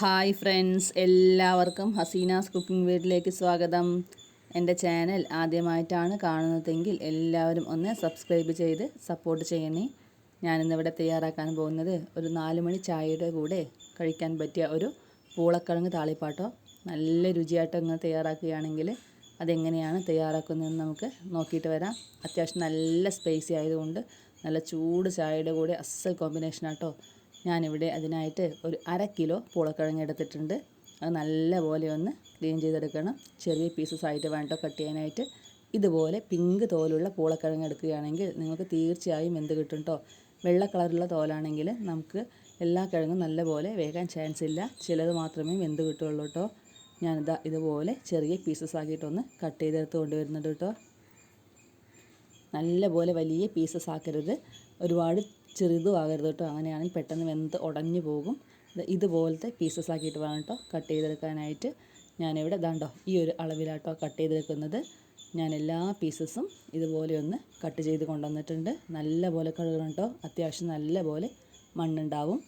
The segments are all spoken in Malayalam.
ഹായ് ഫ്രണ്ട്സ് എല്ലാവർക്കും ഹസീനാസ് കുക്കിംഗ് വീട്ടിലേക്ക് സ്വാഗതം. എന്റെ ചാനൽ ആദ്യമായിട്ടാണ് കാണുന്നതെങ്കിൽ എല്ലാവരും ഒന്ന് സബ്സ്ക്രൈബ് ചെയ്ത് സപ്പോർട്ട് ചെയ്യണേ. ഞാനിന്നിവിടെ തയ്യാറാക്കാൻ പോകുന്നത് ഒരു നാല് മണി ചായയുടെ കൂടെ കഴിക്കാൻ പറ്റിയ ഒരു പൂളക്കിഴങ്ങ് താളിപ്പാട്ടോ. നല്ല രുചിയായിട്ട് ഇങ്ങനെ തയ്യാറാക്കുകയാണെങ്കിൽ അതെങ്ങനെയാണ് തയ്യാറാക്കുന്നതെന്ന് നമുക്ക് നോക്കിയിട്ട് വരാം. അത്യാവശ്യം നല്ല സ്പൈസി ആയതുകൊണ്ട് നല്ല ചൂട് ചായയുടെ കൂടെ അസൽ കോമ്പിനേഷനാട്ടോ ഞാനിവിടെ അതിനായിട്ട് ഒരു അര കിലോ പൂളക്കിഴങ്ങ് എടുത്തിട്ടുണ്ട്. അത് നല്ലപോലെ ഒന്ന് ക്ലീൻ ചെയ്തെടുക്കണം. ചെറിയ പീസസ് ആയിട്ട് വേണ്ട കട്ട് ചെയ്യാനായിട്ട്. ഇതുപോലെ പിങ്ക് തോലുള്ള പൂളക്കിഴങ്ങ് എടുക്കുകയാണെങ്കിൽ നിങ്ങൾക്ക് തീർച്ചയായും എന്ത് കിട്ടും കേട്ടോ വെള്ള കളറുള്ള തോലാണെങ്കിൽ നമുക്ക് എല്ലാ കിഴങ്ങും നല്ലപോലെ വേകാൻ ചാൻസ് ഇല്ല. ചിലത് മാത്രമേ വെന്ത് കിട്ടുള്ളൂ കേട്ടോ ഞാനിതാ ഇതുപോലെ ചെറിയ പീസസ് ആക്കിയിട്ടൊന്ന് കട്ട് ചെയ്തെടുത്ത് കൊണ്ടുവരുന്നുണ്ട് കേട്ടോ നല്ലപോലെ വലിയ പീസസ് ആക്കരുത്. ഒരുപാട് ചെറുതും ആകരുത് കേട്ടോ. അങ്ങനെയാണെങ്കിൽ പെട്ടെന്ന് വെന്ത് ഉടഞ്ഞു പോകും. ഇതുപോലത്തെ പീസസ് ആക്കിയിട്ട് വേണം കേട്ടോ കട്ട് ചെയ്തെടുക്കാനായിട്ട്. ഞാനിവിടെ ഇതാണ്ടോ ഈ ഒരു അളവിലാട്ടോ കട്ട് ചെയ്തെടുക്കുന്നത്. ഞാൻ എല്ലാ പീസസും ഇതുപോലെ ഒന്ന് കട്ട് ചെയ്ത് കൊണ്ടുവന്നിട്ടുണ്ട്. നല്ല പോലെ കഴുകണം കേട്ടോ. അത്യാവശ്യം നല്ല പോലെ മണ്ണുണ്ടാവും.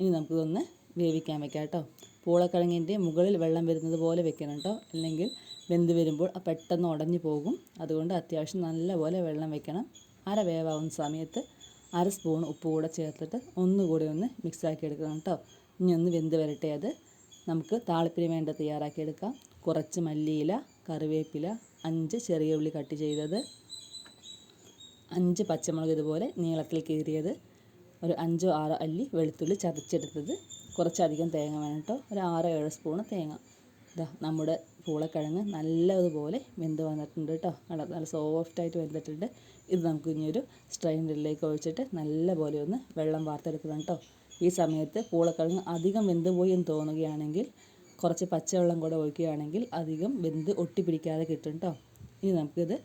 ഇനി നമുക്കിതൊന്ന് വേവിക്കാൻ വെക്കാം കേട്ടോ. പൂളക്കിഴങ്ങിന്റെ മുകളിൽ വെള്ളം വരുന്നത് പോലെ വെക്കണം കേട്ടോ. അല്ലെങ്കിൽ വെന്ത് വരുമ്പോൾ പെട്ടെന്ന് ഉടഞ്ഞു പോകും. അതുകൊണ്ട് അത്യാവശ്യം നല്ല പോലെ വെള്ളം വെക്കണം. അര വേവാവുന്ന സമയത്ത് അര സ്പൂൺ ഉപ്പ് കൂടെ ചേർത്തിട്ട് ഒന്നുകൂടി ഒന്ന് മിക്സാക്കി എടുക്കണം കേട്ടോ. ഇനി ഒന്ന് വെന്ത് വരട്ടെ അത്. നമുക്ക് താളിപ്പിന് വേണ്ട തയ്യാറാക്കി എടുക്കാം. കുറച്ച് മല്ലിയില കറിവേപ്പില അഞ്ച് ചെറിയ ഉള്ളി കട്ട് ചെയ്തത്. അഞ്ച് പച്ചമുളക് ഇതുപോലെ നീളത്തിൽ കീറിയത്. ഒരു അഞ്ചോ ആറോ അല്ലി വെളുത്തുള്ളി ചതച്ചെടുത്തത്. കുറച്ചധികം തേങ്ങ വേണം കേട്ടോ. ഒരു ആറോ ഏഴോ സ്പൂണ് തേങ്ങ. ഇതാ നമ്മുടെ പൂളക്കിഴങ്ങ് നല്ലതുപോലെ വെന്ത് വന്നിട്ടുണ്ട് കേട്ടോ. നല്ല സോഫ്റ്റായിട്ട് വെന്തിട്ടുണ്ട്. ഇത് നമുക്ക് ഇനി ഒരു സ്ട്രെയിനറിലേക്ക് ഒഴിച്ചിട്ട് നല്ലപോലെ ഒന്ന് വെള്ളം വാർത്തെടുക്കണം കേട്ടോ. ഈ സമയത്ത് പൂളക്കിഴങ്ങ് അധികം വെന്ത് പോയി എന്ന് തോന്നുകയാണെങ്കിൽ കുറച്ച് പച്ചവെള്ളം കൂടെ ഒഴിക്കുകയാണെങ്കിൽ അധികം വെന്ത് ഒട്ടിപ്പിടിക്കാതെ കിട്ടും കേട്ടോ. ഇനി നമുക്കിത്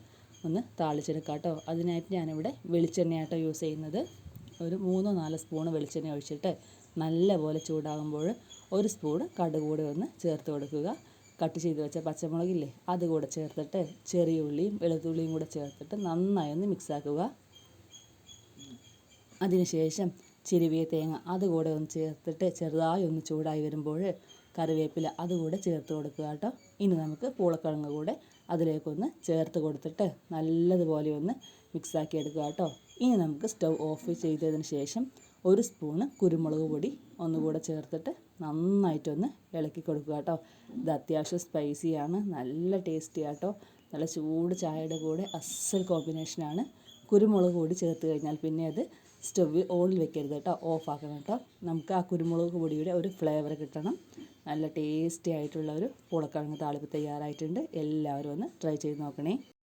ഒന്ന് താളിച്ചെടുക്കാം കേട്ടോ. അതിനായിട്ട് ഞാനിവിടെ വെളിച്ചെണ്ണയാട്ടോ യൂസ് ചെയ്യുന്നത്. ഒരു മൂന്നോ നാലോ സ്പൂൺ വെളിച്ചെണ്ണ ഒഴിച്ചിട്ട് നല്ലപോലെ ചൂടാകുമ്പോൾ ഒരു സ്പൂൺ കടുക് കൂടെ ഒന്ന് ചേർത്ത് കൊടുക്കുക. കട്ട് ചെയ്ത് വെച്ച പച്ചമുളകില്ലേ അത് കൂടെ ചേർത്തിട്ട് ചെറിയ ഉള്ളിയും വെളുത്തുള്ളിയും കൂടെ ചേർത്തിട്ട് നന്നായി ഒന്ന് മിക്സ് ആക്കുക. അതിനുശേഷം ചിരുവിയ തേങ്ങ അതുകൂടെ ഒന്ന് ചേർത്തിട്ട് ചെറുതായി ഒന്ന് ചൂടായി വരുമ്പോൾ കറിവേപ്പില അതുകൂടെ ചേർത്ത് കൊടുക്കുക കേട്ടോ. ഇനി നമുക്ക് പൂളക്കിഴങ്ങ് കൂടെ അതിലേക്കൊന്ന് ചേർത്ത് കൊടുത്തിട്ട് നല്ലതുപോലെ ഒന്ന് മിക്സാക്കി എടുക്കുക കേട്ടോ. ഇനി നമുക്ക് സ്റ്റൗ ഓഫ് ചെയ്തതിന് ശേഷം ഒരു സ്പൂണ് കുരുമുളക് പൊടി ഒന്നുകൂടെ ചേർത്തിട്ട് നന്നായിട്ടൊന്ന് ഇളക്കി കൊടുക്കുക കേട്ടോ. ഇത് അത്യാവശ്യം സ്പൈസിയാണ് നല്ല ടേസ്റ്റി ആട്ടോ. നല്ല ചൂട് ചായയുടെ കൂടെ അസൽ കോമ്പിനേഷനാണ് കുരുമുളക് പൊടി ചേർത്ത് കഴിഞ്ഞാൽ പിന്നെ അത് സ്റ്റവ് ഓണിൽ വെക്കരുത് കേട്ടോ ഓഫ് ആക്കണം കേട്ടോ. നമുക്ക് ആ കുരുമുളക് പൊടിയുടെ ഒരു ഫ്ലേവർ കിട്ടണം. നല്ല ടേസ്റ്റി ആയിട്ടുള്ള ഒരു പുളക്കിഴങ്ങ് താളിപ്പ് തയ്യാറായിട്ടുണ്ട്. എല്ലാവരും ഒന്ന് ട്രൈ ചെയ്ത് നോക്കണേ.